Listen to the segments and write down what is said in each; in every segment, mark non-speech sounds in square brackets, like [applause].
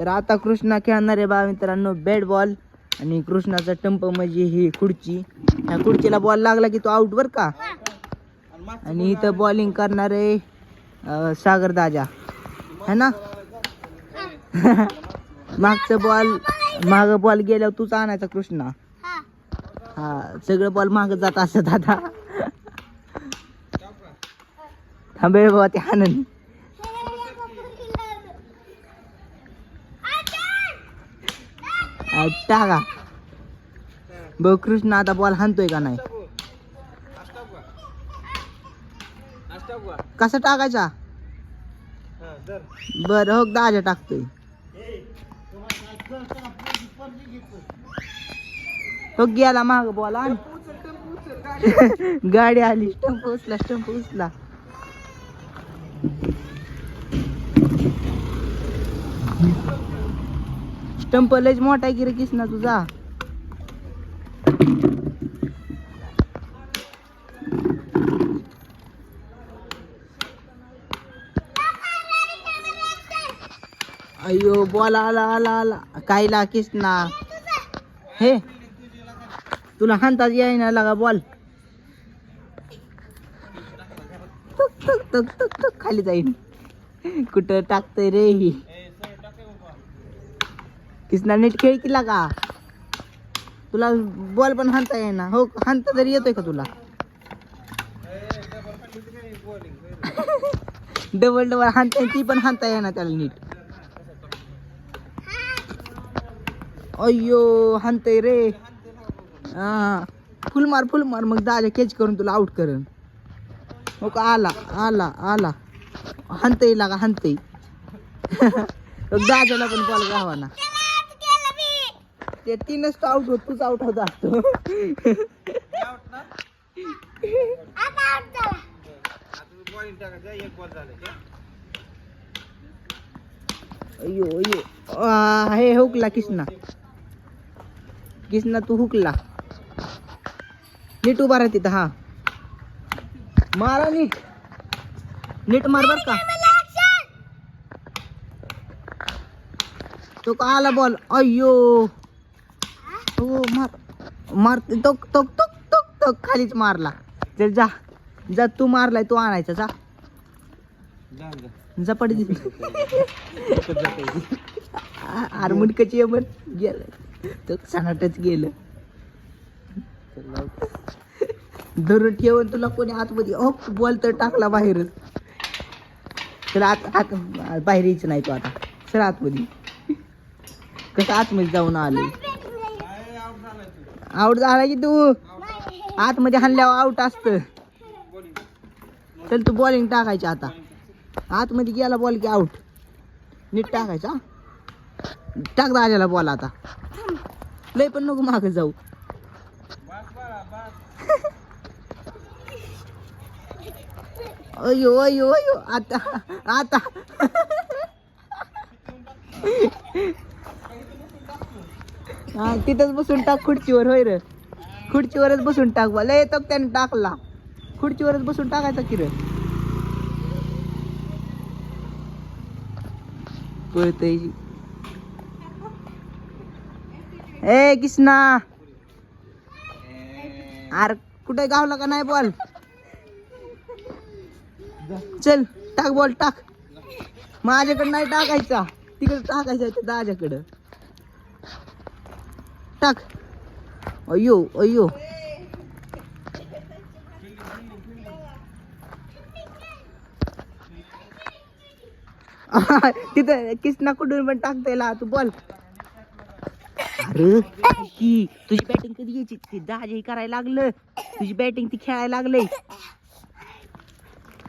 तर आता कृष्णा खेळणार आहे बा मित्रांनो. बॅट बॉल आणि कृष्णाचा टंप म्हणजे ही खुर्ची. ह्या खुर्चीला बॉल लागला की तो आउट बर का? आणि इथं बॉलिंग करणार आहे सागर दाजा है ना? [laughs] मागचं बॉल माग बॉल गेल्यावर तूच आणायचा कृष्णा. हा सगळं बॉल माग जात असत आता थांबेल बाबा ते आनंद टाका. बघ कृष्ण आता बॉल हाणतोय का नाही? कसा टाकायचा? बर हो दाजा टाकतोय. हो गेला माग बॉल आण. [laughs] गाडी आली स्टंप उचला स्टंप उचला. स्टंप लयच मोठा आहे की रे किसना तुझा? अयो बॉल आला आला आला. कायला किसना? हे? तुला हाणताच येईना लागा बॉल. बोल तुक तुक तुक तुक खाली जाईन. कुठं टाकतंय रे ही? किसना नीट खेळ की लागा. तुला बॉल पण हाणता येईना. हो हाणता तरी येतोय का तुला? [laughs] डबल डबल हाणता ती पण हाणता येणार त्याला नीट. अय्यो हाणतय रे. हा. फुल मार फुल मार. मग दाजा कॅच करून तुला आउट करून. हो का? आला आला आला. हाणतय लागा हाणतय. [laughs] दाजाला पण बॉल गावा ना ते तीनच तो आउट होत तूच आउट होत असतो. अयो अयो आ, हे हुकला किसना. किसना तू हुकला. नीट उभा राहा तिथं हा. मारा नीट. नीट मार बर का. तो का आला बॉल अय्यो. हो मार मार तोक तोक तोक तोक तोक खालीच मारला. चल जा. जा तू मारलाय तू आणायचा. जा. जा पड. अरे मुडकची पण गेलं. तो सनाटच गेलं. धरून ठेवून तुला कोणी आतमध्ये ओ बॉल तर टाकला बाहेरच. तर आत आत बाहेर यायचं नाही तो आता. सर आतमध्ये. कसं आतमध्ये जाऊन आलं आउट झाला की तू? आतमध्ये हाणल्यावर आउट असत. चल तू बॉलिंग टाकायची आता. आतमध्ये गेला बॉल की आउट नीट टाकायचा टाक दाजाला बॉल आता. लय पण नको माग जाऊ. अयो अयो अयो. आता आता. हा तिथंच बसून टाक खुर्चीवर होय रे. खुर्चीवरच बसून टाक बा. लय तो त्याने टाकला. खुर्चीवरच बसून टाकायचा किर रे. पळतय. ए किसना अरे कुठे गावला का नाही बॉल. चल टाक बॉल टाक. माझ्याकडे नाही टाकायचा. तिकडे टाकायचा आहे दाजाकडं टाक. अयो अयो [laughs] तिथं किसना कुठून पण टाकता तू बॉल. अरे की तुझी बॅटिंग कधी यायची ती दाज हे करायला लागलं. तुझी बॅटिंग ती खेळायला लागलंय.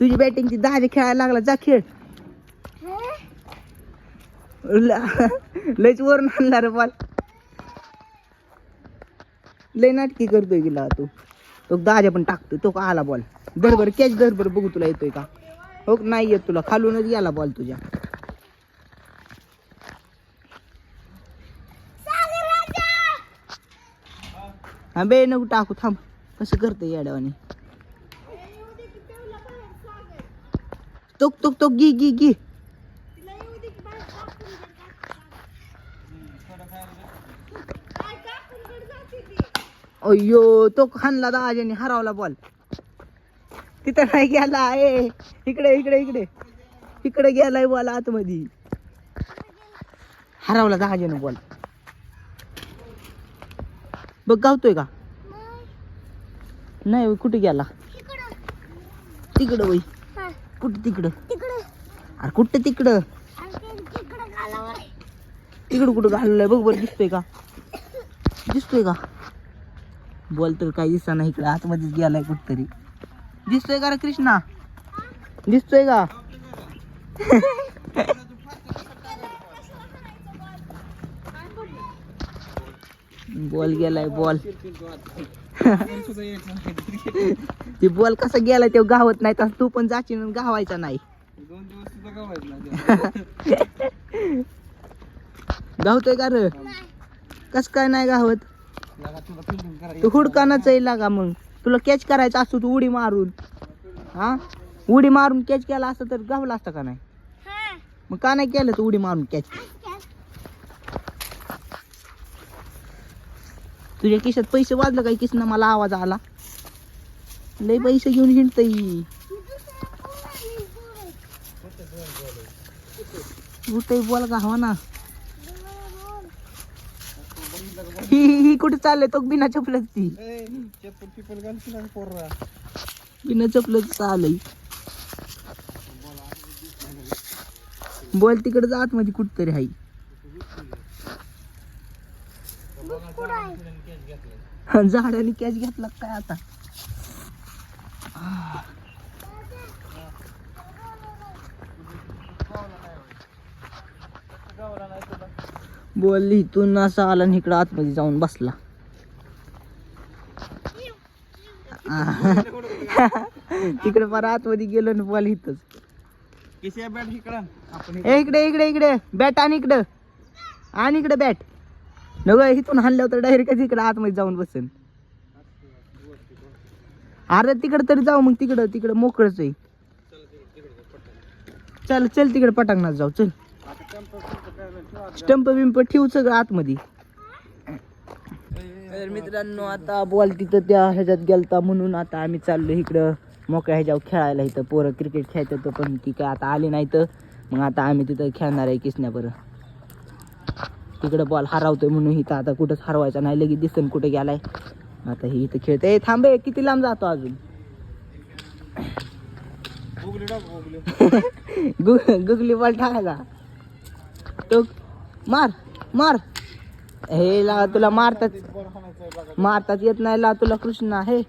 तुझी बॅटिंग ती दहाजे खेळायला लागला जा खेळ. ल- [laughs] लयच वरून आणला रे बॉल. लय नाटकी करतोय गेला तू. तो दहाजा पण टाकतोय तो का आला बॉल धरभर कॅच धरभर बघू तुला येतोय का? हो नाही येत तुला? खालूनच गेला बॉल तुझ्या. हा बे नको टाकू थांब. कसं करते येड्यावानी? तुक तुक तुक गी गी गी अय्यो तो खानला दहाजणी हरवला बॉल तिथं नाही गेला ए इकडे इकडे इकडे. इकडे गेलाय बॉल आतमध्ये. हरवला दहाजणी बॉल बघ गावतोय का? नाही कुठे गेला? तिकडं वय कुठं तिकडं? अरे कुठं तिकडं? तिकडं कुठं घालवलंय? बघ बरं दिसतोय का? दिसतोय का? बॉल तर काही दिसा नाही इकडं. आतमध्येच गेलाय कुठतरी. दिसतोय का रे कृष्णा? दिसतोय का? बॉल गेलाय बॉल. ती बॉल कसा गेलाय ते गावत नाही तसं तू पण जाची आणि गावायचा नाही. गावतोय का रे? कस काय नाही गावत? तू हुडकानाच आहे का मग. तुला कॅच करायचा असतो तू उडी मारून. हा? उडी मारून कॅच केला असतं तर गावला असतं का नाही? मग का नाही केलं तू उडी मारून कॅच तुझ्या किशात पैसे वाजलं काही किसन? मला आवाज आला. लय पैसे घेऊन हिंडतय. कुठे बोल का हवा हो ना. ही ही- कुठे चालले तो बिना चपलच ती. ए, चप्पल पिपल घालशील आणि पोररा बिना चपलच चालय बॉल तिकडे जात मध्ये कुठतरी हाय. झाडाने कॅच घेतला काय आता? बॉल इथून असा आला आणि इकडं आतमध्ये जाऊन बसला. [laughs] तिकडे फार आतमध्ये गेलो ना बॉल इथंच. इकडं? इकडे. इकडे इकडे बॅट आणि इकडं. आणि इकडे बॅट. नग इथून हल्ल्यावर तर डायरेक्ट इकडे आतमध्ये जाऊन बसेन. अरे तिकडे तरी जाऊ मग तिकडं तिकडं मोकळच आहे. चल चल तिकडे पटांगणात जाऊ. चल. स्टंप बिंप ठेवू सगळं आतमध्ये. तर मित्रांनो आता बॉल तिथं त्या ह्याच्यात गेलता म्हणून आता आम्ही चाललो इकडं. मोकळ्या ह्याच्यावर खेळायला इथं. पोरं क्रिकेट खेळतात तर पण ती काय आता आली नाही तर. मग आता आम्ही तिथं खेळणार आहे किसण्या बरं. तिकडं बॉल हरवतोय म्हणून इथं आता कुठंच हरवायचा नाही. लगेच दिसन कुठे गेलाय. आता ही इथं खेळतोय. थांबे किती लांब जातो अजून? गुगली बॉल [laughs] टाकायचा तो मार मार. हे ला तुला मारतात मारतात येत नाही ला तुला कृष्णा हे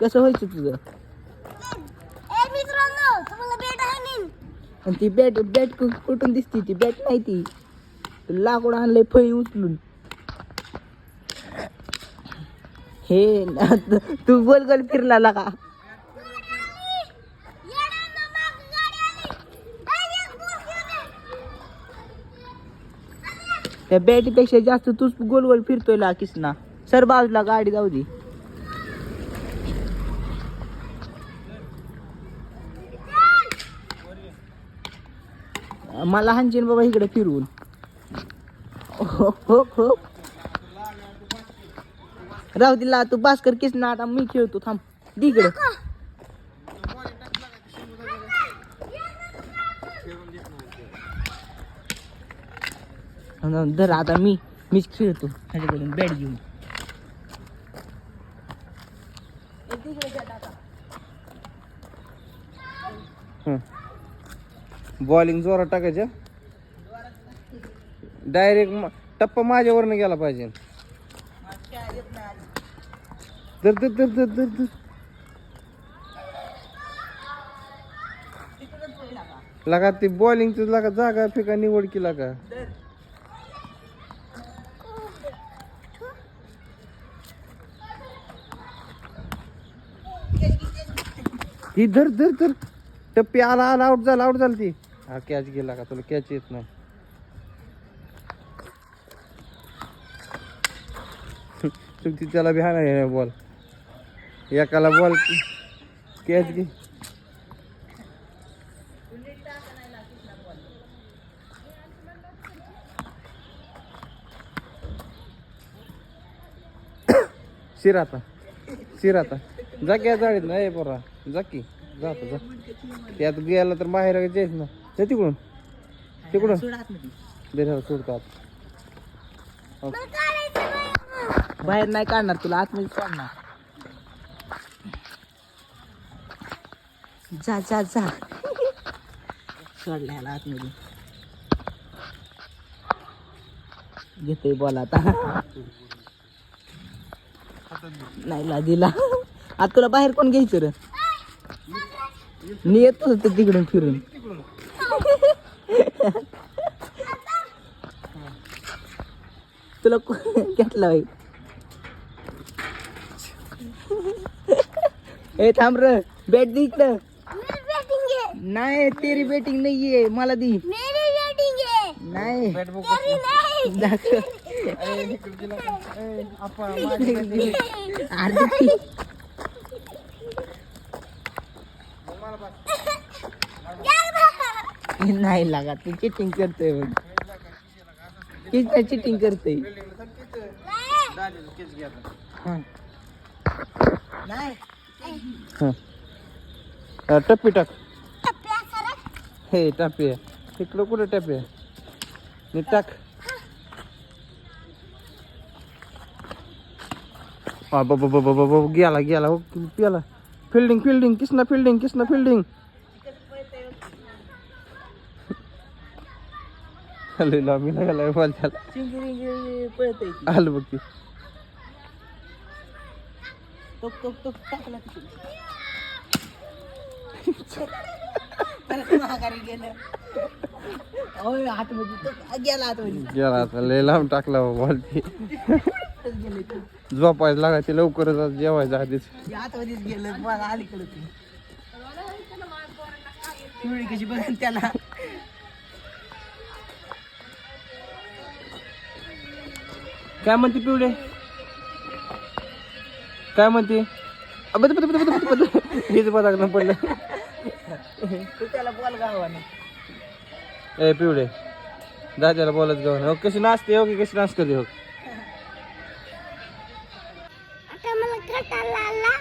कसं व्हायचं तुझं? आणि ती बॅट बॅट कुठून दिसती? ती बॅट नाही ती. लाकूड आणलंय फळी उचलून. हे न- तू गोल गोल फिरला लागा. त्या बॅटीपेक्षा जास्त तूच गोल गोल फिरतोय ला किसना सर बाजूला गाडी जाऊ दे. मला हांचीन बाबा इकडे फिरवून. हो हो हो. राहू दिला तू बास्कर किसना आता मी खेळतो थांब. तिकडे धर आता मी मीच खेळतो ह्याच्याकडून बॅट घेऊन. बॉलिंग जोरात टाकायचं? डायरेक्ट टप्पा माझ्यावरनं गेला पाहिजे. दर दर दर दर दर दर लगा ती बॉलिंग लगा जागा फिका निवड केला का ही धर धर धर. टप्पी आला आला आउट झाला आउट झाला ती. हा कॅच गेला का? तुला कॅच येत नाही. [laughs] तुमची त्याला बी हाणार बॉल एकाला बॉल कॅच घे. [coughs] शिराता आता. आता. जा की जाळीत ना ए पोरा. जा की जा आता जा. त्यात गेला तर बाहेर जायच ना. जा तिकडून. तिकडून. सोड सोडतो आता. हो. बाहेर नाही काढणार तुला आतमध्ये काढणार जा जा जा. सोडला ह्याला आतमध्ये. घेतोय बॉल आता. नाही ला दिला. आता तुला बाहेर कोण घ्यायचं रे? मी येतो होतो तिकडून फिरून. तुला घेतला बाई. ए थांब र. बॅट दे इकडं. नाही तेरी बॅटिंग नाहीये. मला दी. नाही. दाखव. [laughs] नाही लागा तू चिटिंग करतोय बघ. काय चिटिंग करतोय? हा. टप्पी टाक. हे टप्पी आहे. तिकडं कुठं टप्पी आहे? मी टाक. हा बाबा बाबा बाबा गेला गेला. हो गेला fielding fielding Kisna fielding Kisna fielding लय लांबी लागला बॉल त्याला चिंगिरी आलं बघ ती टोक टोक टोक टाकला. परत गेलं. ओय आतमध्ये तो गेला आतमध्ये. गेला आता लय लांब टाकला बॉल ती गेले ते. झोपायला लवकरच आज जेवायचं आधीच. ते आतमध्येच गेलं मला अलीकडे ते. पिवळी कशी बघ त्याला? काय म्हणते पिवडे काय म्हणते? बद, बद, बद, बद, बद, बद. हेच बघा पडलं. तू त्याला बोल गावा ना ए पिवडे दादाला बोलत जाऊ हो कशी नाचते हो की कशी नाच करते हो? आता मला कटाला आला.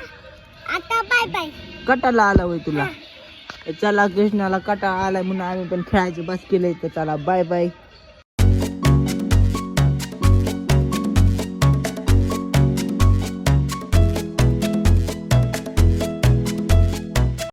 आता बाय बाय कटाला आला होय तुला. चला कृष्णाला कटा आलाय म्हणून आम्ही पण खेळायचं बस केलंय तर चला बाय बाय